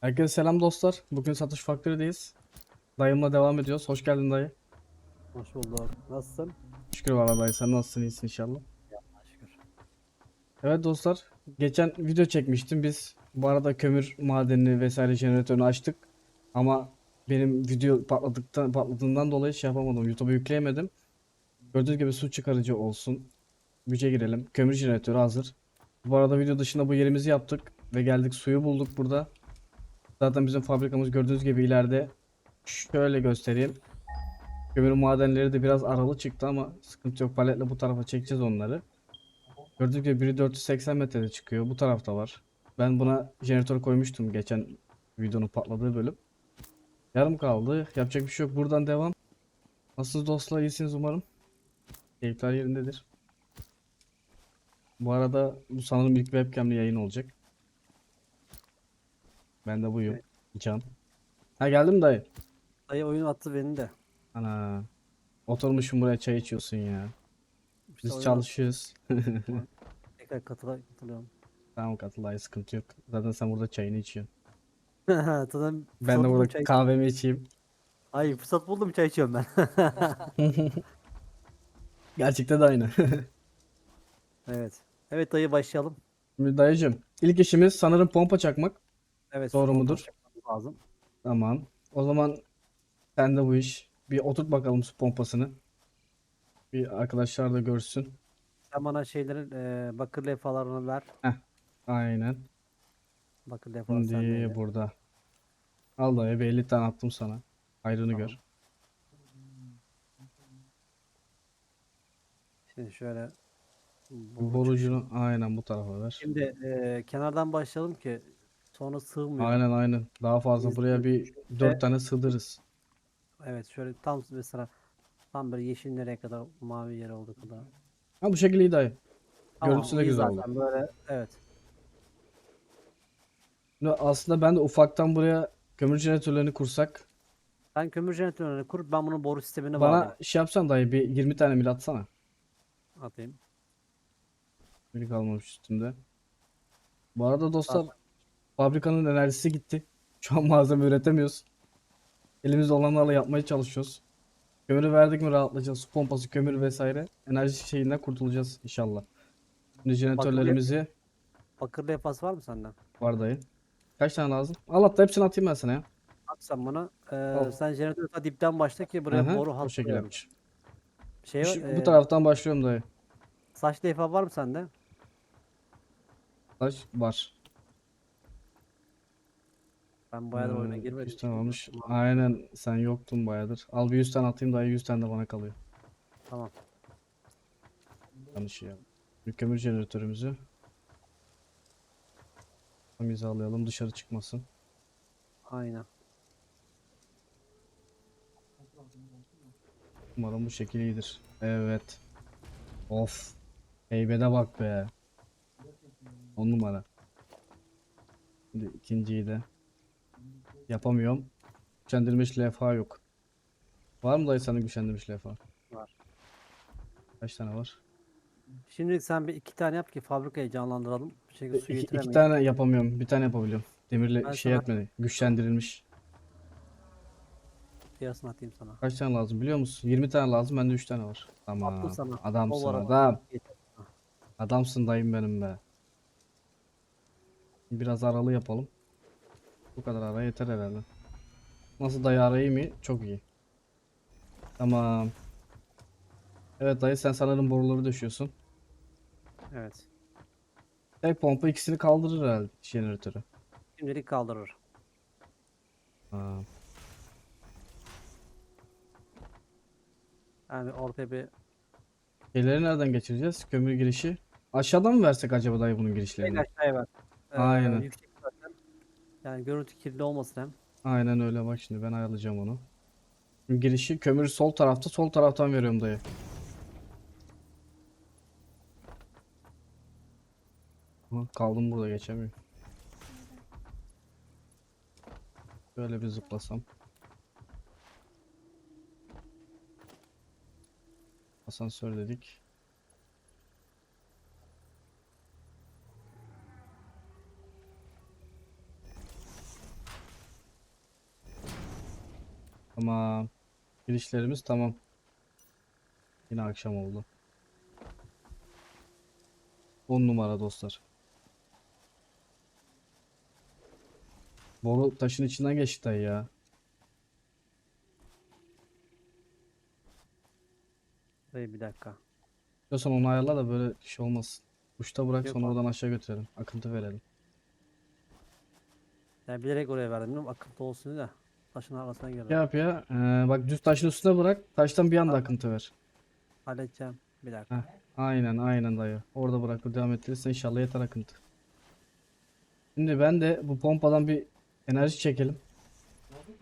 Herkese selam dostlar. Bugün Satış Factory'deyiz. Dayımla devam ediyoruz. Hoş geldin dayı. Hoş bulduk. Nasılsın? Şükür valla dayı. Sen nasılsın? İyisin inşallah. Allah'a şükür. Evet dostlar. Geçen video çekmiştim. Biz bu arada kömür madenini vesaire jeneratörünü açtık. Ama benim video patladıktan, patladığından dolayı şey yapamadım. YouTube'a yükleyemedim. Gördüğünüz gibi su çıkarıcı olsun. Güce girelim. Kömür jeneratörü hazır. Bu arada video dışında bu yerimizi yaptık. Ve geldik suyu bulduk burada. Zaten bizim fabrikamız gördüğünüz gibi ileride. Şöyle göstereyim. Kömür madenleri de biraz aralı çıktı ama sıkıntı yok. Paletle bu tarafa çekeceğiz onları. Gördüğünüz gibi biri 480 metrede çıkıyor. Bu tarafta var. Ben buna jeneratör koymuştum geçen videonun patladığı bölüm. Yarım kaldı. Yapacak bir şey yok. Buradan devam. Nasılsınız dostlar? İyisiniz umarım. Keyifler yerindedir. Bu arada bu sanırım ilk webcam'li yayın olacak. Ben de buyum. Can. Ha geldim dayı. Dayı oyun attı beni de. Ana. Oturmuşum buraya çay içiyorsun ya. İşte Biz oyun çalışıyoruz. Tekrar katıla, katılıyorum. Tamam katıl dayı sıkıntı yok. Zaten sen burada çayını içiyorsun. Zaten Ben fırsat de buldum burada çay... kahvemi içeyim. Ay fırsat buldum çay içiyorum ben. Gerçekten de aynı. evet. Evet dayı başlayalım. Şimdi dayıcım ilk işimiz sanırım pompa çakmak. Evet. Doğru mudur? Lazım. Tamam. O zaman sen de bu iş. Bir oturt bakalım su pompasını. Bir arkadaşlar da görsün. Sen bana şeylerin e, bakır levhalarını ver. Aynen. Bakır levhaları Şimdi burada. Al dayı bir 50 tane attım sana. Hayrını Tamam. gör. Şimdi şöyle. Borucunu aynen bu tarafa ver. Şimdi e, kenardan başlayalım ki sonra sığmıyor. Aynen aynen. Daha fazla Biz buraya bir 4 tane sığdırırız. Evet şöyle tam mesela tam böyle yeşil nereye kadar mavi yere olduğu kadar. Ha bu şekilde iyi dayı. Tamam, Görüntüsü de iyi güzel zaten böyle evet. Aslında ben de ufaktan buraya kömür jeneratörlerini kursak. Ben kömür jeneratörünü kurup ben bunun boru sistemini Bana bağlayayım. şey yapsan dayı bir 20 tane mil atsana. Atayım. Bir kalmamış üstümde. Bu arada dostlar At. Fabrikanın enerjisi gitti. Şu an malzeme üretemiyoruz. Elimizde olanlarla yapmaya çalışıyoruz. Kömürü verdik mi rahatlayacağız. Su pompası, kömür vesaire. Enerji şeyinden kurtulacağız inşallah. Şimdi jeneratörlerimizi Bakır levhası var mı senden? var dayı. Kaç tane lazım? Al hatta hepsini atayım ben sana ya. At sen bana. Ee, Al. sen jeneratörü dipten başla ki buraya Aha, boru hattı şekilde yapmış. Şey, Şu- e, bu taraftan başlıyorum dayı. saç levha var mı sende? Taş var. Ben bayağıdır oyuna Ee, girmedim. 100 tane olmuş. Aynen sen yoktun bayağıdır. Al bir 100 tane atayım dayı 100 tane de bana kalıyor. Tamam. Yanlış ya. Bir kömür jeneratörümüzü. Tam hizalayalım dışarı çıkmasın. Aynen. Umarım bu şekil iyidir. Evet. Of. Heybede bak be. On numara. Şimdi ikinciyi de yapamıyorum. Güçlendirilmiş levha yok. Var mı dayı sende güçlendirilmiş levha? Var. Kaç tane var? Şimdi sen bir iki tane yap ki fabrikayı canlandıralım. Bir şekilde su İki, iki tane yapamıyorum. Bir tane yapabiliyorum. Demirle Ben şey sana- etmedi. Güçlendirilmiş. Piyasını atayım sana. Kaç tane lazım biliyor musun? 20 tane lazım. Bende 3 tane var. Tamam. Attım sana. Adamsın Dolara adam. Yeter. Adamsın dayım benim be. Biraz aralı yapalım. Bu kadar ara yeter herhalde. Nasıl dayı arayı mı? Çok iyi. Tamam. Evet dayı sen sanırım boruları döşüyorsun. Evet. Tek pompa ikisini kaldırır herhalde jeneratörü. Şimdilik kaldırır. Ha. Yani ortaya bir Şeyleri nereden geçireceğiz? Kömür girişi. Aşağıdan mı versek acaba dayı bunun en girişlerini? aşağıya ver. Ee, Aynen. yüksek. Yani görüntü kirli olmasın hem. Aynen öyle bak şimdi ben ayarlayacağım onu. Girişi kömür sol tarafta sol taraftan veriyorum dayı. Kaldım burada geçemiyorum. Böyle bir zıplasam. Asansör dedik. Tamam. Girişlerimiz tamam. Yine akşam oldu. 10 numara dostlar. Boru taşın içinden geçti dayı ya. Dayı bir dakika. Diyorsan onu ayarla da böyle şey olmasın. Uçta bırak Yok sonra abi. oradan aşağı götürelim. Akıntı verelim. Yani bilerek oraya verdim. bilmiyorum, Akıntı olsun da. Taşın arasına girer. Ne yap ya? Ee, bak düz taşın üstüne bırak. Taştan bir anda akıntı ver. Halledeceğim. Bir dakika. Heh, aynen aynen dayı. Orada bırak devam ettirirsen inşallah yeter akıntı. Şimdi ben de bu pompadan bir enerji çekelim.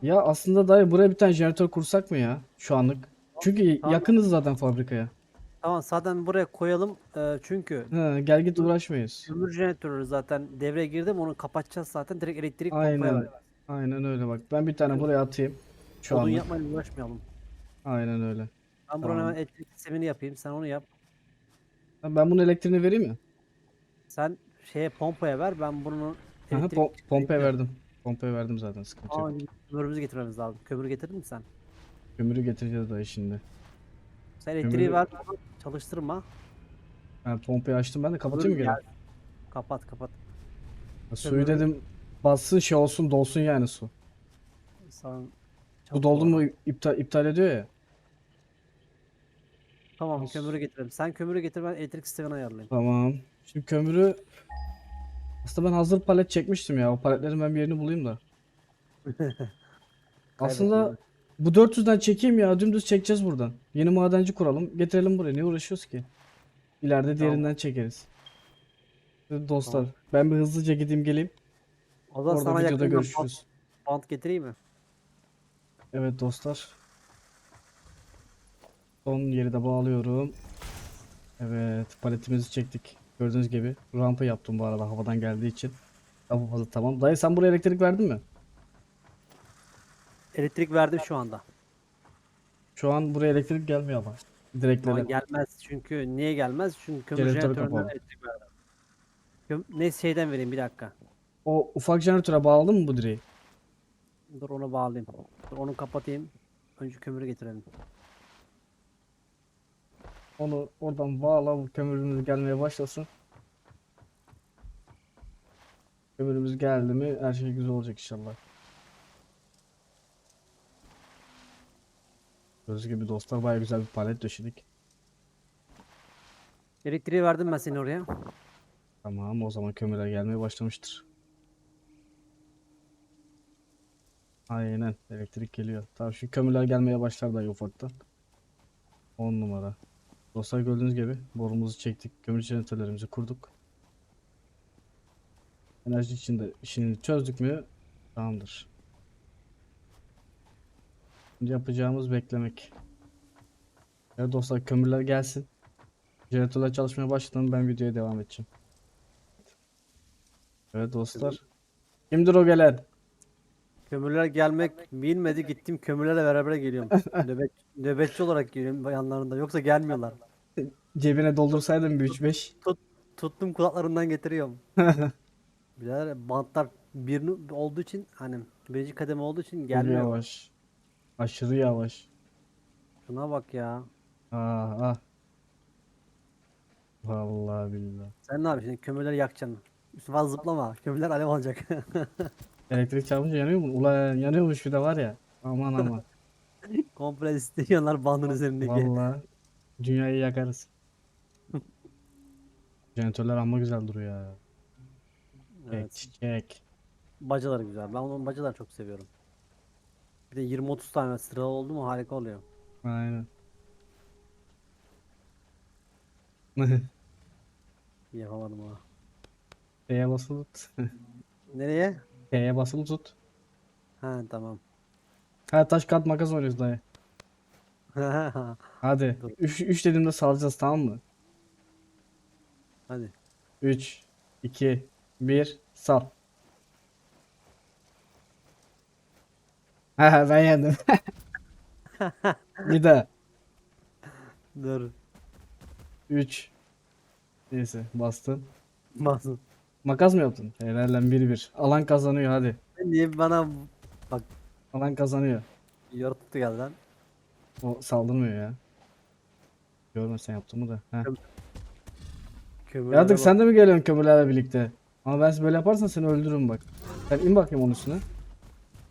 Ya aslında dayı buraya bir tane jeneratör kursak mı ya şu anlık? Çünkü Tamam. yakınız zaten fabrikaya. Tamam zaten buraya koyalım. Ee, çünkü He, gel git uğraşmayız. kömür jeneratörü zaten devreye girdim. Onu kapatacağız zaten. Direkt elektrik pompaya Aynen. vereceğiz. Aynen öyle bak. Ben bir tane buraya atayım. Şu Odun anlık. yapmayla uğraşmayalım. Aynen öyle. Ben buranın Tamam. hemen elektrik sistemini yapayım. Sen onu yap. Ben bunun elektriğini vereyim mi? Sen şeye pompaya ver. Ben bunun Aha, elektrik pom- pompaya verdim. Pompaya verdim zaten sıkıntı yok. Aa, kömürümüzü getirmemiz lazım. Kömür getirdin mi sen? Kömürü getireceğiz dayı şimdi. Sen elektriği Kömürü- ver. Çalıştırma. Ha, pompayı açtım ben de kapatayım mı geri? Kapat kapat. Ha, Suyu kömürü- dedim bassın şey olsun dolsun yani su. Sen Bu doldu mu iptal iptal ediyor ya. Tamam kömürü getirelim. Sen kömürü getir ben elektrik sistemini ayarlayayım. Tamam. Şimdi kömürü aslında ben hazır palet çekmiştim ya. O paletlerin ben bir yerini bulayım da. Aslında bu 400'den çekeyim ya. Dümdüz çekeceğiz buradan. Yeni madenci kuralım. Getirelim buraya. Niye uğraşıyoruz ki? İleride diğerinden çekeriz. Dostlar Tamam. ben bir hızlıca gideyim geleyim. O zaman Orada sana videoda yakından görüşürüz. Bant, bant getireyim mi? Evet dostlar. Son yeri de bağlıyorum. Evet paletimizi çektik. Gördüğünüz gibi rampa yaptım bu arada havadan geldiği için. Fazla tamam. Dayı sen buraya elektrik verdin mi? Elektrik verdim şu anda. Şu an buraya elektrik gelmiyor ama. Direklere. Ama gelmez çünkü niye gelmez? Çünkü kömür Jeneratörü jeneratöründen elektrik verdim. Ne şeyden vereyim bir dakika. O ufak jeneratöre bağladın mı bu direği? Dur onu bağlayayım. Dur onu kapatayım. Önce kömürü getirelim. Onu oradan bağla bu kömürümüz gelmeye başlasın. Kömürümüz geldi mi her şey güzel olacak inşallah. Gördüğünüz gibi dostlar baya güzel bir palet döşedik. Elektriği verdim ben seni oraya. Tamam o zaman kömürler gelmeye başlamıştır. Aynen elektrik geliyor. Tamam şu kömürler gelmeye başlar da ufaktan. 10 numara. Dostlar gördüğünüz gibi borumuzu çektik. Kömür jeneratörlerimizi kurduk. Enerji içinde işini çözdük mü? Tamamdır. Şimdi yapacağımız beklemek. Evet dostlar kömürler gelsin. Jeneratörler çalışmaya başladığında ben videoya devam edeceğim. Evet dostlar. Kimdir o gelen? Kömürler gelmek bilmedi gittim kömürlerle beraber geliyorum. Nöbet, nöbetçi olarak geliyorum yanlarında yoksa gelmiyorlar. Cebine doldursaydım bir 3-5. Tuttum kulaklarından getiriyorum. Birader bantlar bir olduğu için hani birinci kademe olduğu için gelmiyor. yavaş. Aşırı yavaş. Şuna bak ya. Aa, ah. Vallahi billahi. Sen ne yapıyorsun? Kömürleri yakacaksın. Üstüne fazla zıplama. Kömürler alev alacak. Elektrik çarpınca yanıyor mu? Ulan yanıyormuş bir de var ya. Aman aman. Komple istiyorlar bandın üzerindeki. Vallahi dünyayı yakarız. Jeneratörler amma güzel duruyor ya. Evet. çiçek. Bacalar güzel. Ben onun bacalar çok seviyorum. Bir de 20-30 tane sıra oldu mu harika oluyor. Aynen. Yapamadım ha. T'ye basılı tut. Nereye? T'ye basılı tut. Ha tamam. Ha taş kağıt makas oynuyoruz dayı. Hadi. Dur. 3 3 dediğimde salacağız tamam mı? Hadi. 3 2 1 sal. Ha ben yendim. Bir daha. Dur. 3 Neyse bastın. Basın. Makas mı yaptın? Helal lan 1-1. Alan kazanıyor hadi. Niye bana Alan kazanıyor. Yaratık da geldi lan. O saldırmıyor ya. Görme sen yaptığımı da. Heh. Kömürlere Yaratık bak. sen de mi geliyorsun kömürlerle birlikte? Ama ben böyle yaparsan seni öldürürüm bak. Sen in bakayım onun üstüne.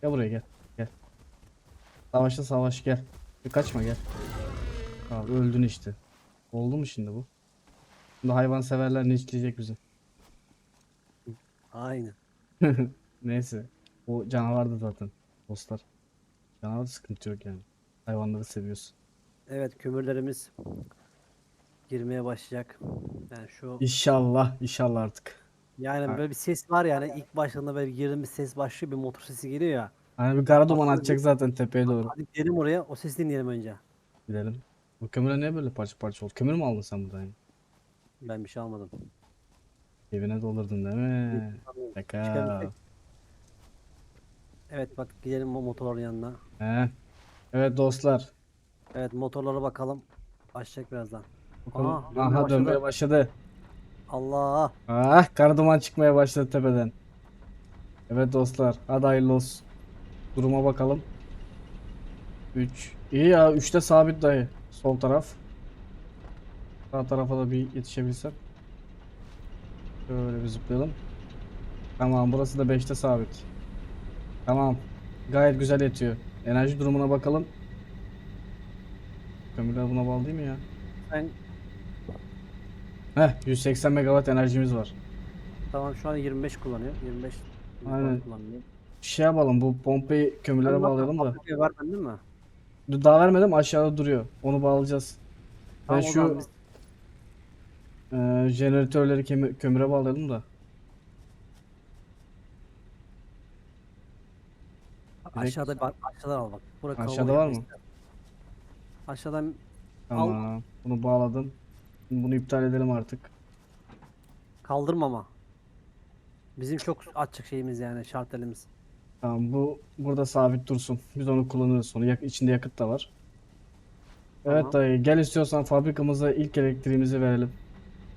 Gel buraya gel. Gel. Savaşta savaş gel. Bir kaçma gel. Abi öldün işte. Oldu mu şimdi bu? Şimdi hayvan severler ne işleyecek bizi? Aynen. Neyse. O canavardı zaten. Dostlar. Canavar sıkıntı yok yani. Hayvanları seviyorsun. Evet kömürlerimiz girmeye başlayacak. Yani şu İnşallah. inşallah artık. yani Ha. böyle bir ses var yani ilk başladığında böyle girdiğim bir ses başlıyor bir motor sesi geliyor ya. Hani bir kara duman atacak zaten tepeye doğru. Hadi gidelim oraya o sesi dinleyelim önce. Gidelim. Bu kömürler niye böyle parça parça oldu? Kömür mü aldın sen buradan? Ben bir şey almadım. Evine doldurdun değil mi? Şaka. Çıkarım. Evet bak gidelim o motorların yanına. He. Evet dostlar. Evet motorlara bakalım. Başlayacak birazdan. Bakalım. Aha, dönmeye Aha başladı. dönmeye başladı. Allah. Ah kara duman çıkmaya başladı tepeden. Evet dostlar. Hadi hayırlı olsun. Duruma bakalım. 3. İyi ya 3'te sabit dayı. Sol taraf. Sağ tarafa da bir yetişebilsem. Şöyle bir zıplayalım. Tamam burası da 5'te sabit. Tamam. Gayet güzel yetiyor. Enerji durumuna bakalım. Kömürler buna bağlı değil mi ya? Ben Heh 180 megawatt enerjimiz var. tamam şu an 25 kullanıyor. 25 Aynen. kullanıyor. Şey yapalım bu pompayı kömürlere bağlayalım da. fabrikaya vermedin mi? Daha vermedim aşağıda duruyor. Onu bağlayacağız. Ben Tamam, o zaman şu biz- e, jeneratörleri kemi- kömüre bağlayalım da. aşağıda bak aşağıdan al bak. Bura Aşağıda kalabalık var mı? yapmışlar. Aşağıdan Tamam. Bunu bağladım. Bunu iptal edelim artık. kaldırma ama. Bizim çok açık şeyimiz yani şartelimiz. Tamam bu burada sabit dursun. Biz onu kullanırız sonra. Yak içinde yakıt da var. Evet Tamam. dayı gel istiyorsan fabrikamıza ilk elektriğimizi verelim.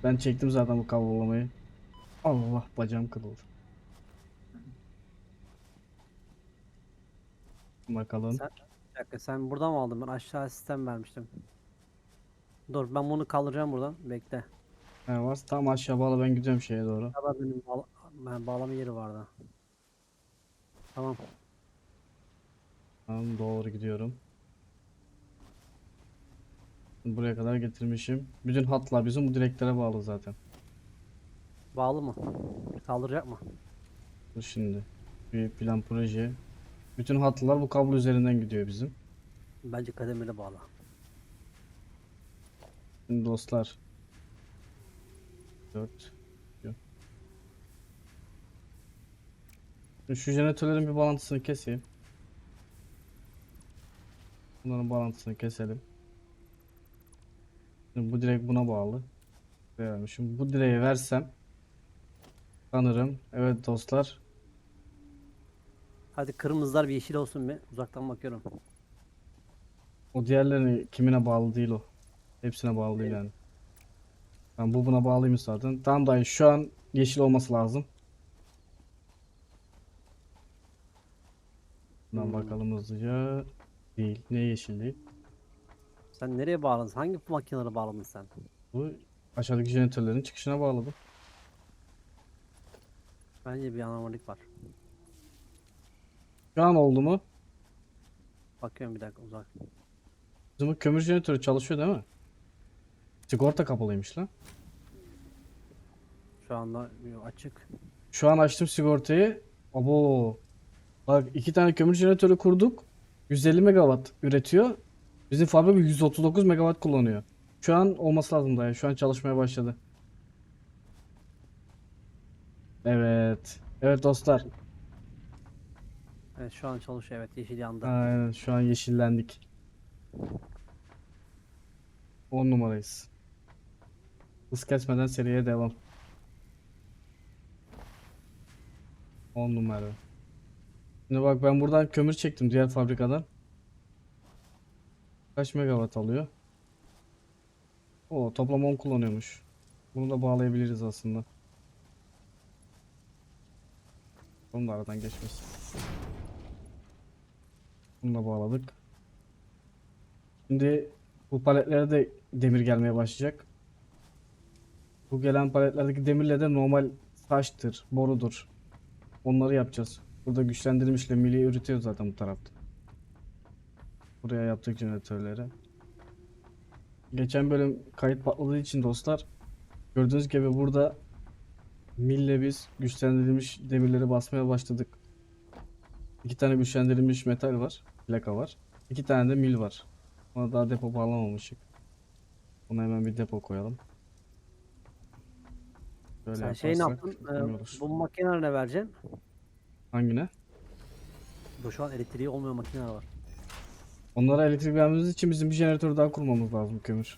Ben çektim zaten bu kablolamayı. Allah bacağım kırıldı. Bakalım. Sen- Bir dakika sen buradan mı aldın? Ben aşağı sistem vermiştim. Dur ben bunu kaldıracağım buradan. Bekle. He var. Tam aşağı bağla ben gidiyorum şeye doğru. Galiba benim bağla ben bağlama yeri vardı. Tamam. Tamam doğru gidiyorum. Buraya kadar getirmişim. Bütün hatlar bizim bu direklere bağlı zaten. Bağlı mı? Kaldıracak mı? Dur şimdi. Bir plan proje. Bütün hatlar bu kablo üzerinden gidiyor bizim. Bence kademeli bağla. Şimdi dostlar. 4 Şu jeneratörlerin bir bağlantısını keseyim. Bunların bağlantısını keselim. Şimdi bu direkt buna bağlı. Vermişim. Bu direği versem sanırım evet dostlar Hadi kırmızılar bir yeşil olsun bir. Uzaktan bakıyorum. o diğerlerini kimine bağlı değil o. Hepsine bağlı değil yani. Tamam bu buna bağlıymış zaten. Tamam dayı şu an yeşil olması lazım. Buradan Hmm. bakalım hızlıca. Değil. Ne yeşil değil? Sen nereye bağladın? Hangi makinelere bağladın sen? Bu aşağıdaki jeneratörlerin çıkışına bağladım. Bence bir anormalik var. Şu an oldu mu? Bakıyorum bir dakika uzak. Bizim bu kömür jeneratörü çalışıyor değil mi? Sigorta kapalıymış lan. Şu anda açık. Şu an açtım sigortayı. Abo. Bak iki tane kömür jeneratörü kurduk. 150 megawatt üretiyor. Bizim fabrika 139 megawatt kullanıyor. Şu an olması lazım dayı. Şu an çalışmaya başladı. Evet. Evet dostlar. Evet şu an çalışıyor evet yeşil yandı. Aynen şu an yeşillendik. 10 numarayız. Hız kesmeden seriye devam. 10 numara. Şimdi bak ben buradan kömür çektim diğer fabrikadan. Kaç megawatt alıyor? O toplam 10 kullanıyormuş. Bunu da bağlayabiliriz aslında. Bunu da aradan geçmesin. Bunu da bağladık. Şimdi bu paletlere de demir gelmeye başlayacak. Bu gelen paletlerdeki demirle de normal taştır, borudur. Onları yapacağız. Burada güçlendirilmişle milli üretiyor zaten bu tarafta. Buraya yaptık jeneratörleri. Geçen bölüm kayıt patladığı için dostlar gördüğünüz gibi burada mille biz güçlendirilmiş demirleri basmaya başladık. İki tane güçlendirilmiş metal var, plaka var. İki tane de mil var. Ona daha depo bağlamamışık. Buna hemen bir depo koyalım. Böyle Sen şey ne yaptın? Ee, bu makinelere ne vereceksin? Hangine? Bu şu an elektriği olmayan makineler var. Onlara elektrik vermemiz için bizim bir jeneratör daha kurmamız lazım kömür.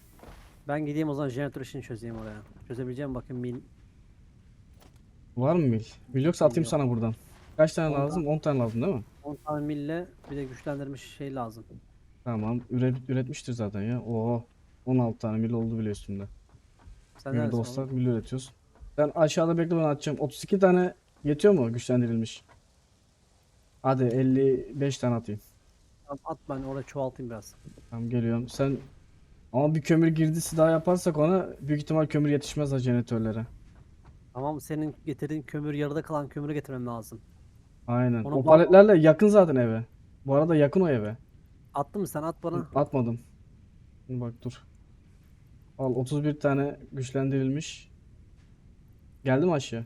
Ben gideyim o zaman jeneratör işini çözeyim oraya. Çözebileceğim bakayım mil. Var mı mil? Mil yoksa atayım Yok. sana buradan. Kaç tane On lazım? 10 tane lazım değil mi? 10 tane mille bir de güçlendirmiş şey lazım. Tamam. Üret, üretmiştir zaten ya. Oo. 16 tane mil oldu bile üstünde. Sen neredesin dostlar oğlum? mil üretiyoruz. Sen aşağıda bekle ben atacağım. 32 tane yetiyor mu güçlendirilmiş? Hadi 55 tane atayım. Tamam, At ben oraya çoğaltayım biraz. Tamam geliyorum. Sen ama bir kömür girdisi daha yaparsak ona büyük ihtimal kömür yetişmez ha jeneratörlere. Tamam senin getirdiğin kömür yarıda kalan kömürü getirmem lazım. Aynen. Onu O paletlerle yakın zaten eve. Bu arada yakın o eve. Attın mı sen at bana. Atmadım. Dur Bak dur. Al 31 tane güçlendirilmiş. Geldi mi aşağı?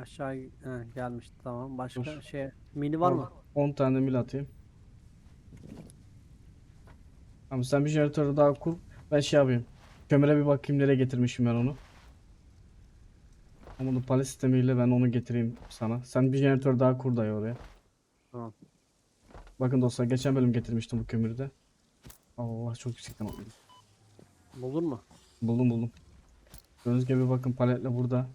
Aşağı he, gelmişti tamam. Başka Dur. şey mini var mı? 10 tane mil atayım. Tamam sen bir jeneratörü daha kur. Ben şey yapayım. Kömüre bir bakayım nereye getirmişim ben onu. Ama bu palet sistemiyle ben onu getireyim sana. Sen bir jeneratör daha kur dayı oraya. Tamam. Bakın dostlar geçen bölüm getirmiştim bu kömürü de. Allah çok yüksekten atladım. Bulur mu? Buldum buldum. Gördüğünüz gibi bakın paletle burada.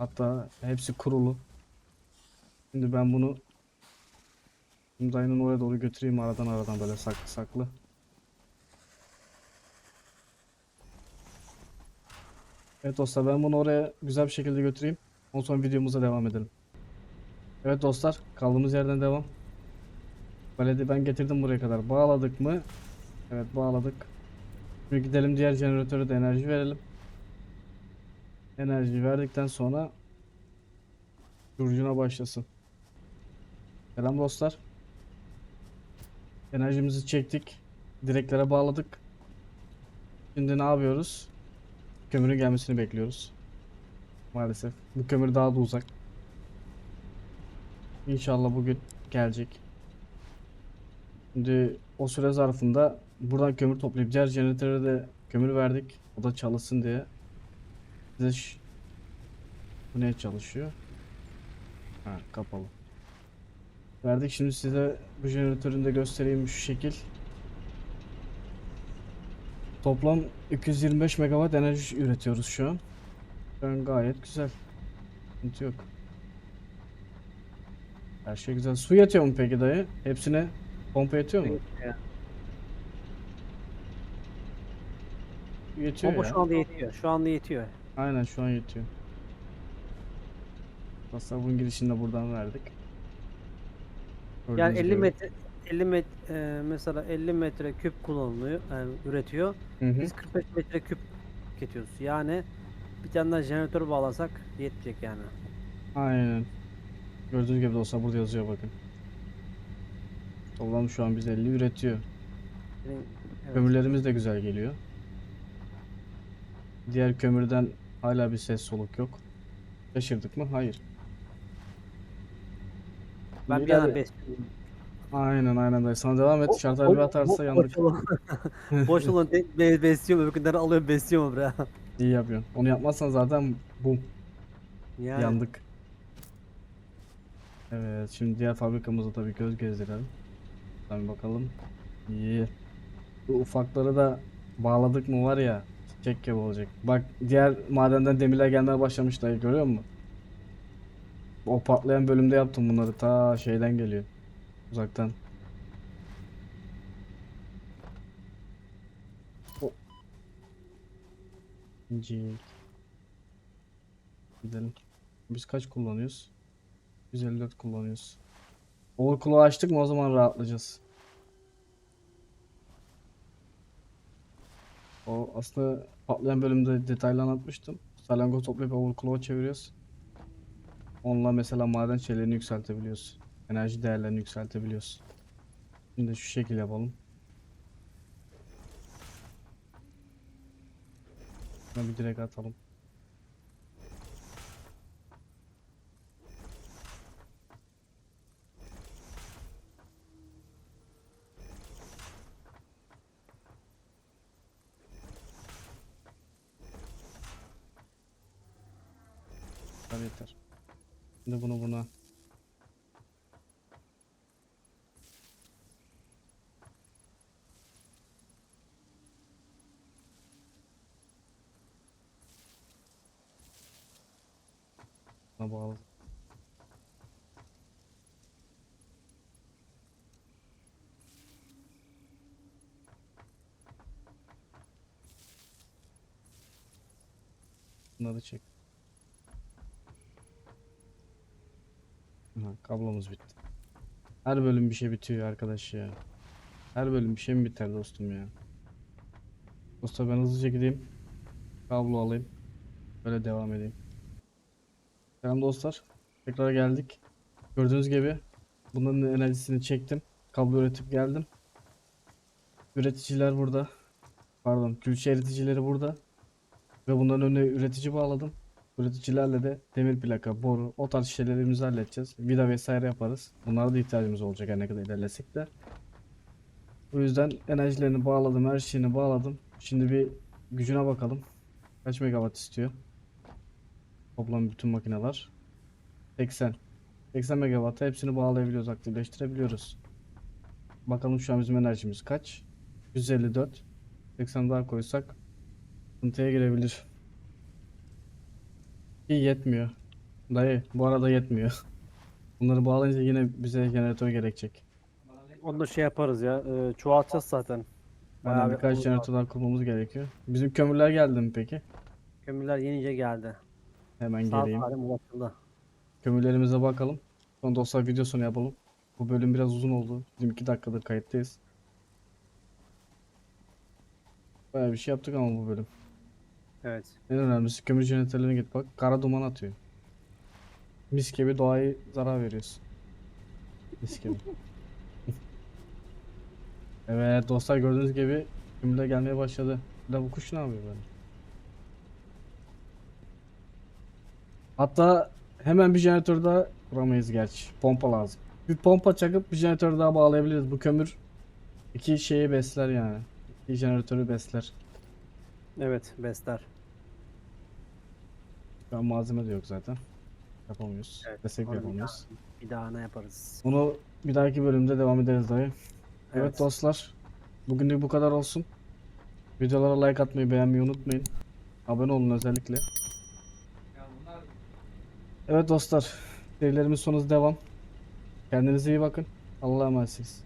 Hatta hepsi kurulu. Şimdi ben bunu dayının oraya doğru götüreyim aradan aradan böyle saklı saklı. Evet dostlar ben bunu oraya güzel bir şekilde götüreyim. Ondan sonra videomuza devam edelim. Evet dostlar kaldığımız yerden devam. Paleti ben getirdim buraya kadar. Bağladık mı? Evet bağladık. Şimdi gidelim diğer jeneratöre de enerji verelim. Enerji verdikten sonra curcuna başlasın. Selam dostlar. Enerjimizi çektik. Direklere bağladık. Şimdi ne yapıyoruz? Kömürün gelmesini bekliyoruz. Maalesef. Bu kömür daha da uzak. İnşallah bugün gelecek. Şimdi o süre zarfında buradan kömür toplayıp diğer jeneratöre de kömür verdik. O da çalışsın diye. Bize ş- bu ne çalışıyor? Ha kapalı. Verdik şimdi size bu jeneratörünü de göstereyim şu şekil. Toplam 225 megawatt enerji üretiyoruz şu an. Şu an gayet güzel. Sıkıntı yok. Her şey güzel. Su yetiyor mu peki dayı? Hepsine pompa yetiyor mu? Ya. Yetiyor Ama ya. şu anda yetiyor. Şu anda yetiyor. Aynen şu an. Aslında bunun girişini de buradan verdik. Yani Gördüğünüz 50 gibi. metre 50 metre mesela 50 metre küp kullanılıyor, yani üretiyor. Hı hı. Biz 45 metre küp tüketiyoruz. Yani bir tane daha jeneratör bağlasak yetecek yani. Aynen. Gördüğünüz gibi olsa burada yazıyor bakın. Toplam şu an biz 50 üretiyor. Evet. Kömürlerimiz de güzel geliyor. Diğer kömürden hala bir ses soluk yok. Şaşırdık mı? Hayır. Ben bir yana besliyorum. Aynen aynen dayı. Sana devam et. Şartlar bir atarsa yandık. Boş olan, boş olan de- be- besliyorum, öbürkünden alıyorum besliyorum buraya. İyi yapıyorsun. Onu yapmazsan zaten bum. Yani Yandık. Evet, şimdi diğer fabrikamıza da bir göz gezdirelim. Tabii bakalım. İyi. Bu ufakları da bağladık mı var ya, çiçek gibi olacak. Bak diğer madenden demirler gelmeye başlamış dayı görüyor musun? O patlayan bölümde yaptım bunları ta şeyden geliyor. Uzaktan. O. Gidelim. Biz kaç kullanıyoruz? 154 kullanıyoruz. Overclock'u açtık mı o zaman rahatlayacağız. O aslında patlayan bölümde detaylı anlatmıştım. Salyangoz toplayıp overclock'a çeviriyoruz. Onunla mesela maden şeylerini yükseltebiliyoruz. Enerji değerlerini yükseltebiliyoruz. Şimdi şu şekil yapalım. Şuna bir direkt atalım. Yeter yeter. Şimdi bunu buna. Buna bağlı. Bunları çek. Kablomuz bitti. Her bölüm bir şey bitiyor arkadaş ya. Her bölüm bir şey mi biter dostum ya? Dostlar ben hızlıca gideyim. Kablo alayım. Böyle devam edeyim. Selam dostlar. Tekrar geldik. Gördüğünüz gibi bunların enerjisini çektim. Kablo üretip geldim. Üreticiler burada. Pardon, külçe eriticileri burada. Ve bunların önüne üretici bağladım. Üreticilerle de demir plaka, boru, o tarz şeylerimizi halledeceğiz. Vida vesaire yaparız. Bunlara da ihtiyacımız olacak her ne kadar ilerlesek de. O yüzden enerjilerini bağladım, her şeyini bağladım. Şimdi bir gücüne bakalım. Kaç megawatt istiyor? Toplam bütün makineler. 80. 80 megawatt hepsini bağlayabiliyoruz, aktifleştirebiliyoruz. Bakalım şu an bizim enerjimiz kaç? 154. 80 daha koysak sıkıntıya girebilir. İyi yetmiyor. Dayı bu arada yetmiyor. Bunları bağlayınca yine bize jeneratör gerekecek. Onu da şey yaparız ya. e, çoğaltacağız zaten. Bana birkaç olur jeneratör daha kurmamız gerekiyor. Bizim kömürler geldi mi peki? Kömürler yenice geldi. Hemen Sağ geleyim. salim ulaşıldı. Kömürlerimize bakalım. Sonra dostlar videosunu yapalım. Bu bölüm biraz uzun oldu. Bizim 2 dakikadır kayıttayız. Bayağı bir şey yaptık ama bu bölüm. Evet. En önemlisi kömür jeneratörlerine git bak. Kara duman atıyor. Mis gibi doğaya zarar veriyorsun. Mis gibi. Evet dostlar gördüğünüz gibi kömürler gelmeye başladı. La bu kuş ne yapıyor böyle? Hatta hemen bir jeneratör daha kuramayız gerçi. Pompa lazım. Bir pompa çakıp bir jeneratör daha bağlayabiliriz. Bu kömür iki şeyi besler yani. İki jeneratörü besler. Evet besler. Şu an malzeme de yok zaten. Yapamıyoruz. Evet, Destek onu bir yapamıyoruz. Bir daha ne yaparız? Onu bir dahaki bölümde devam ederiz dayı. Evet, Evet. dostlar. Bugünlük bu kadar olsun. Videolara like atmayı, beğenmeyi unutmayın. Abone olun özellikle. Evet dostlar. Serilerimiz sonu devam. Kendinize iyi bakın. Allah'a emanetsiniz.